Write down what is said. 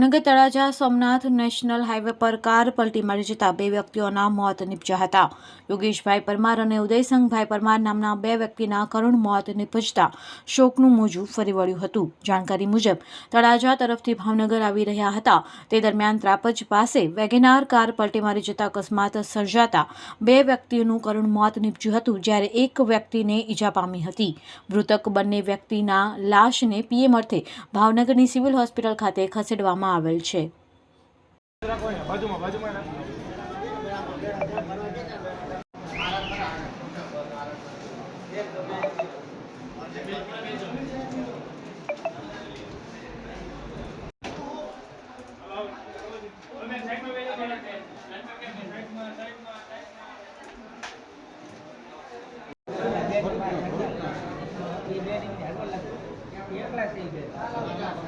Bhavnagar Talaja Somnath national highway પર car પલટી મારી જતા બે વ્યક્તિઓના મોત નીપજ્યા હતા. યોગેશભાઈ પરમાર અને ઉદયસંગભાઈ પરમાર નામના બે વ્યક્તિના કરુણ મોત નીપજતા શોકનું મોજું ફરી વળ્યું હતું. જાણકારી મુજબ, તળાજા તરફથી ભાવનગર આવી રહ્યા હતા. તે દરમિયાન ત્રાપજ પાસે વેગેનાર કાર પલટી મારી જતા અકસ્માત સર્જાતા બે વ્યક્તિઓનું કરુણ મોત નીપજ્યું હતું, જ્યારે એક વ્યક્તિને ઈજા પામી હતી. મૃતક બંને વ્યક્તિના લાશને પીએમ અર્થે ભાવનગરની સિવિલ હોસ્પિટલ ખાતે ખસેડવામાં કરવામાં આવેલ છે. એકલા થઈ ગયા